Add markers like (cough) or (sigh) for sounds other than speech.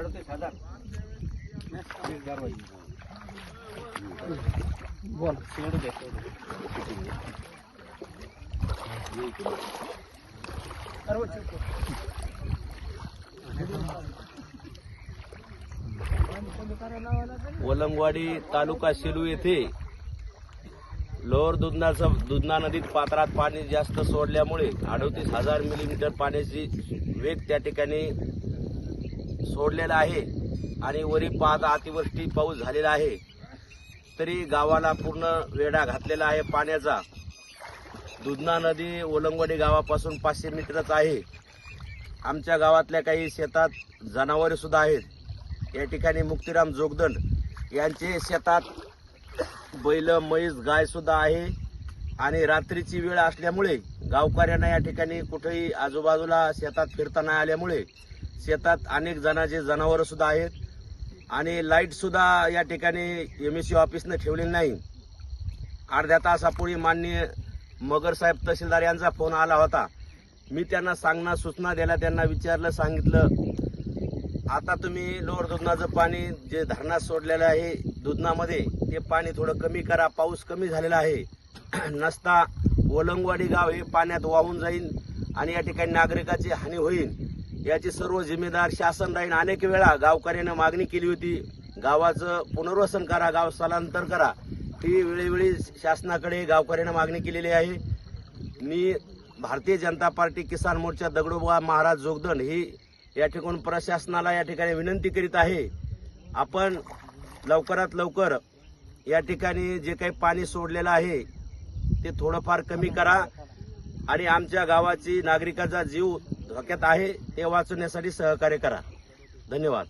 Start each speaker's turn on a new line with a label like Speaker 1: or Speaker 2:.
Speaker 1: अडतीस हजार
Speaker 2: बोल
Speaker 1: सोडू दे.
Speaker 3: वलंगवाडी तालुका सेलू येथे लोअर दुधनाचं दुधना नदीत पात्रात पाणी जास्त सोडल्यामुळे अडतीस हजार मिलीमीटर पाण्याची वेग त्या ठिकाणी सोडलेला आहे आणि वरी पाहता अतिवृष्टी पाऊस झालेला आहे. तरी गावाला पूर्ण वेढा घातलेला आहे पाण्याचा. दुधना नदी ओलंगवाडी गावापासून पाचशे मीटरच आहे. आमच्या गावातल्या काही शेतात जनावरेसुद्धा आहेत. या ठिकाणी मुक्तिराम जोगदंड यांचे शेतात बैल म्हैस गायसुद्धा आहे. आणि रात्रीची वेळ असल्यामुळे गावकऱ्यांना या ठिकाणी कुठेही आजूबाजूला शेतात फिरता नाही आल्यामुळे शेतात अनेक जणांचे जनावरं सुद्धा आहेत आणि लाइट सुद्धा या ठिकाणी एम एस सी ऑफिसनं ठेवलेली नाही. अर्ध्या तासापूर्वी माननीय मगर साहेब तहसीलदार यांचा फोन आला होता. मी त्यांना सांगणार सूचना द्यायला त्यांना विचारलं सांगितलं आता तुम्ही लोअर दुधनाचं पाणी जे धरणात सोडलेलं आहे दुधनामध्ये ते पाणी थोडं कमी करा पाऊस कमी झालेला आहे. (clears throat) नसता ओलंगवाडी गाव हे पाण्यात वाहून जाईल आणि या ठिकाणी नागरिकाची हानी होईल. याची सर्व जिम्मेदार शासन राहील अनेक वेळा गावकऱ्यानं मागणी केली होती गावाचं पुनर्वसन करा गाव स्थलांतर करा. ही वेळोवेळी शासनाकडे गावकऱ्यानं मागणी केलेली आहे. मी भारतीय जनता पार्टी किसान मोर्चा दगडोबा महाराज जोगदंड ही या ठिकाणी प्रशासनाला या ठिकाणी विनंती करीत आहे. आपण लवकरात लवकर या ठिकाणी जे काही पाणी सोडलेलं आहे ते थोडंफार कमी करा. आणि आमच्या गावाची नागरिकाचा जीव धोक्यात आहे ते वाचवण्यासाठी सहकार्य करा धन्यवाद.